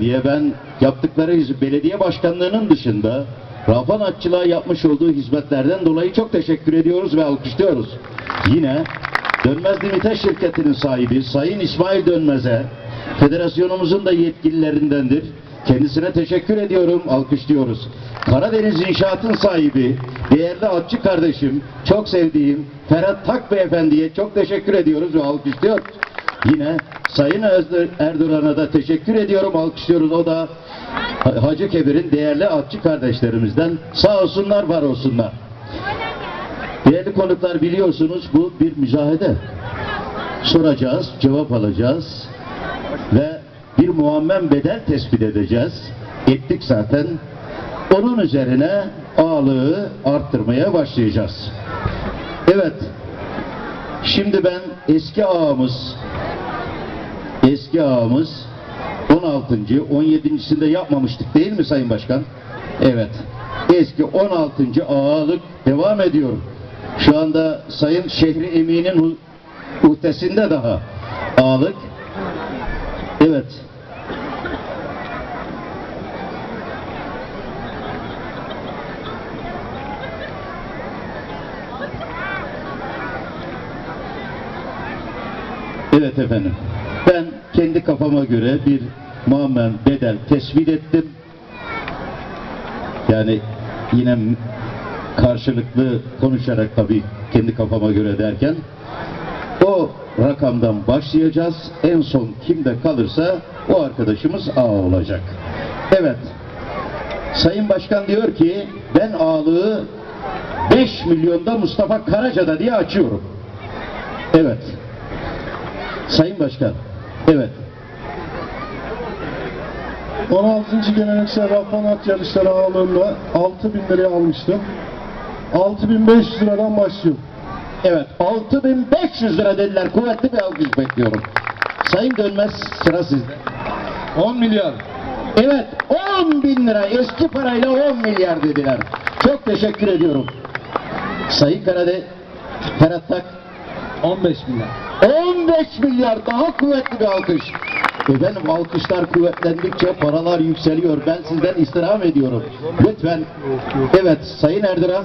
diye ben yaptıkları belediye başkanlığının dışında Rafan Atçılığa yapmış olduğu hizmetlerden dolayı çok teşekkür ediyoruz ve alkışlıyoruz. Yine Dönmez Limited şirketinin sahibi Sayın İsmail Dönmez'e federasyonumuzun da yetkililerindendir. Kendisine teşekkür ediyorum, alkışlıyoruz. Karadeniz İnşaat'ın sahibi, değerli atçı kardeşim, çok sevdiğim Ferhat Tak Beyefendi'ye çok teşekkür ediyoruz ve alkışlıyoruz. Yine Sayın Erdoğan'a da teşekkür ediyorum, alkışlıyoruz. O da Ha- Hacı Kebir'in değerli atçı kardeşlerimizden. Sağ olsunlar, var olsunlar. Değerli konuklar biliyorsunuz bu bir müzahede. Soracağız, cevap alacağız ve bir muammen bedel tespit edeceğiz. Ettik zaten. Onun üzerine ağırlığı arttırmaya başlayacağız. Evet. Şimdi ben eski ağamız eski ağamız 16. 17.sinde yapmamıştık değil mi Sayın Başkan? Evet. Eski 16. ağalık devam ediyor. Şu anda Sayın Şehri Emin'in uhdesinde daha ağalık. Evet. Evet efendim. Kendi kafama göre bir muammen bedel tespit ettim. Yani yine karşılıklı konuşarak tabii kendi kafama göre derken o rakamdan başlayacağız. En son kimde kalırsa o arkadaşımız A olacak. Evet. Sayın Başkan diyor ki ben ağlığı 5 milyonda Mustafa Karaca'da diye açıyorum. Evet. Sayın Başkan. Evet. 16. geleneksel Rafan at yarışları ağırlığında 6000 liraya almıştım. 6500 liradan başlıyor. Evet. 6500 lira dediler. Kuvvetli bir alkış bekliyorum. Sayın Dönmez sıra sizde. 10 milyar. Evet 10 bin lira eski parayla 10 milyar dediler. Çok teşekkür ediyorum. Sayın Karade Ferhat Tak 15 milyar. 15 milyar daha kuvvetli bir alkış. Efendim alkışlar kuvvetlendikçe paralar yükseliyor. Ben sizden istirham ediyorum. Lütfen. Evet Sayın Erdoğan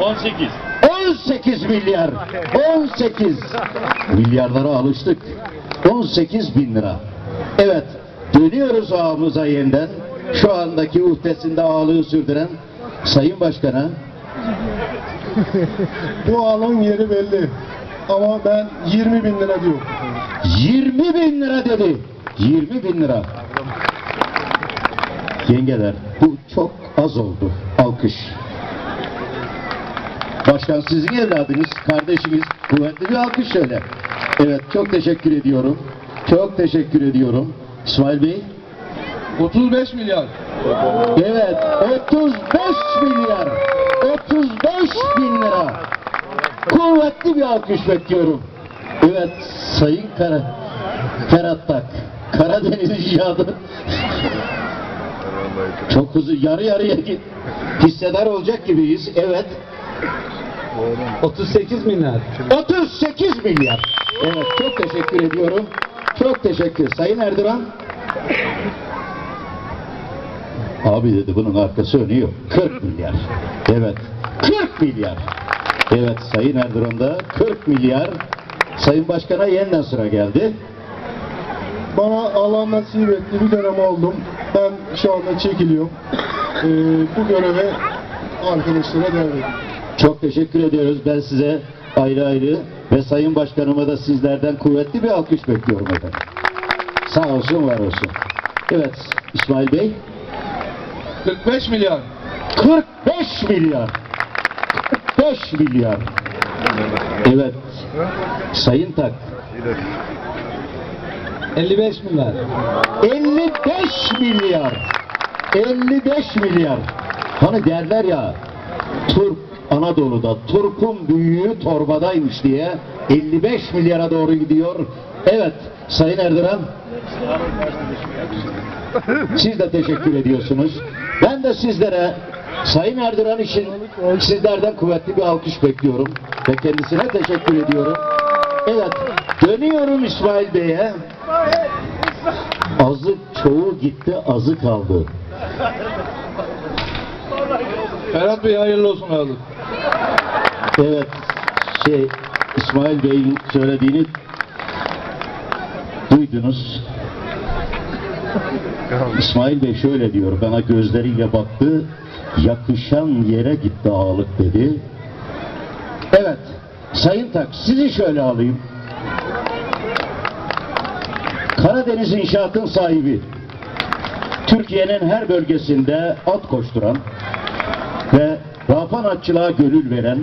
18. 18 milyar. 18 milyarlara alıştık. 18 bin lira. Evet. Dönüyoruz ağımıza yeniden. Şu andaki uhdesinde ağalığı sürdüren Sayın Başkan'a Bu ağlığın yeri belli. Ama ben 20 bin lira diyorum. 20 bin lira dedi. 20 bin lira. Yengeler bu çok az oldu. Alkış. Başkan sizin evladınız, kardeşiniz. Kuvvetli bir alkış şöyle. Evet çok teşekkür ediyorum. Çok teşekkür ediyorum. İsmail Bey. 35 milyar. Evet 35 milyar. 35 bin lira. Kuvvetli bir alkış bekliyorum. Evet Sayın Kara, Ferhat Tak. Karadeniz icadı. Çok hızlı yarı yarıya hissedar olacak gibiyiz. Evet. 38 milyar. 38 milyar. Evet çok teşekkür ediyorum. Çok teşekkür. Sayın Erdoğan. Abi dedi bunun arkası önü yok. 40 milyar. Evet. 40 milyar. Evet Sayın Erdoğan'da 40 milyar. Sayın Başkan'a yeniden sıra geldi. Bana Allah nasip etti. Bir dönem oldum. Ben şu anda çekiliyorum. Ee, bu göreve arkadaşlara devrediyorum. Çok teşekkür ediyoruz. Ben size ayrı ayrı ve Sayın Başkanıma da sizlerden kuvvetli bir alkış bekliyorum efendim. Sağ olsun, var olsun. Evet, İsmail Bey. 45 milyar. 45 milyar. 45 milyar. Evet. Sayın Tak. 55 milyar. 55 milyar. 55 milyar. Hani derler ya Türk Anadolu'da Turp'un büyüğü torbadaymış diye 55 milyara doğru gidiyor. Evet Sayın Erdoğan siz de teşekkür ediyorsunuz. Ben de sizlere Sayın Erdoğan için sizlerden kuvvetli bir alkış bekliyorum ve kendisine teşekkür ediyorum. Evet, dönüyorum İsmail Bey'e. Azı çoğu gitti, azı kaldı. Ferhat Bey hayırlı olsun abi. Evet, şey İsmail Bey'in söylediğini duydunuz. İsmail Bey şöyle diyor, bana gözleriyle baktı, yakışan yere gitti ağalık dedi. Evet, Sayın Tak, sizi şöyle alayım. Karadeniz İnşaat'ın sahibi, Türkiye'nin her bölgesinde at koşturan ve Rafan Atçılığa gönül veren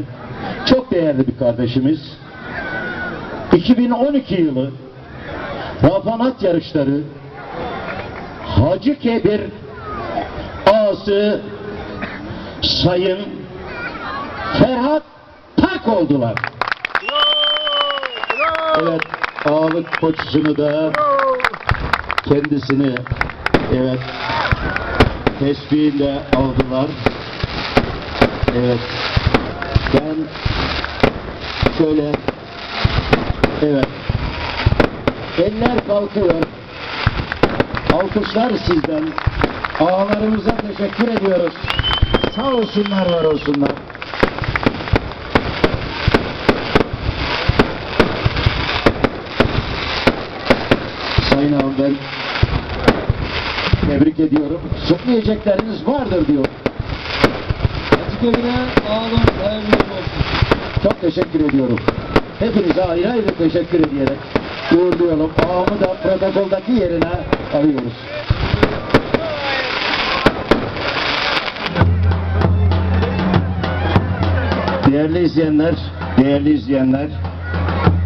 çok değerli bir kardeşimiz. 2012 yılı Rafan At yarışları Hacı Kebir ağası Sayın Ferhat Tak oldular. Evet, ağalık koçusunu da kendisini evet tesbihinde aldılar. Evet. Ben şöyle evet. Eller kalkıyor. Alkışlar sizden. Ağalarımıza teşekkür ediyoruz. Sağ olsunlar, var olsunlar. Sayın ağam ben tebrik ediyorum. Söyleyecekleriniz vardır diyor. Açık evine ağlam hayırlı olsun. Çok teşekkür ediyorum. Hepinize ayrı ayrı teşekkür ediyerek uğurluyorum. Ağamı da protokoldaki yerine alıyoruz. Değerli izleyenler, değerli izleyenler,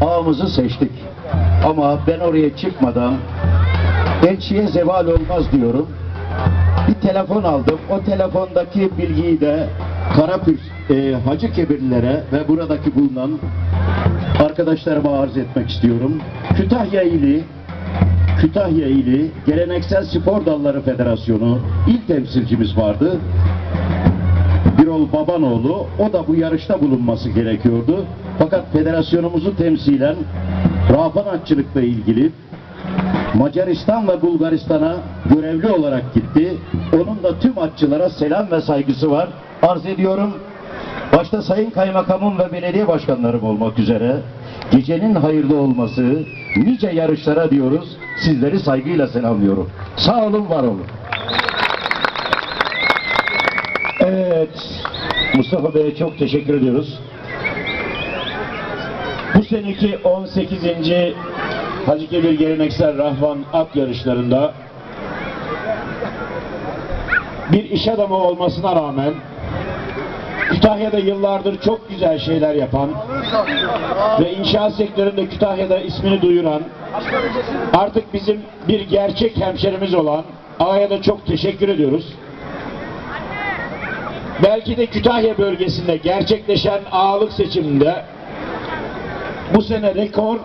ağamızı seçtik. Ama ben oraya çıkmadan elçiye zeval olmaz diyorum. Bir telefon aldım. O telefondaki bilgiyi de Karapür e, Hacı Kebirlilere ve buradaki bulunan arkadaşlarıma arz etmek istiyorum. Kütahya ili Kütahya ili Geleneksel Spor Dalları Federasyonu il temsilcimiz vardı. Birol Babanoğlu o da bu yarışta bulunması gerekiyordu. Fakat federasyonumuzu temsilen Rafan Atçılık'la ilgili Macaristan ve Bulgaristan'a görevli olarak gitti. Onun da tüm atçılara selam ve saygısı var. Arz ediyorum. Başta Sayın Kaymakamım ve belediye başkanlarım olmak üzere gecenin hayırlı olması, nice yarışlara diyoruz. Sizleri saygıyla selamlıyorum. Sağ olun, var olun. Evet, Mustafa Bey'e çok teşekkür ediyoruz. Bu seneki 18. Hacı Kebir Geleneksel Rahvan At yarışlarında bir iş adamı olmasına rağmen Kütahya'da yıllardır çok güzel şeyler yapan ve inşaat sektöründe Kütahya'da ismini duyuran artık bizim bir gerçek hemşerimiz olan Ağa'ya da çok teşekkür ediyoruz. Belki de Kütahya bölgesinde gerçekleşen ağalık seçiminde bu sene rekor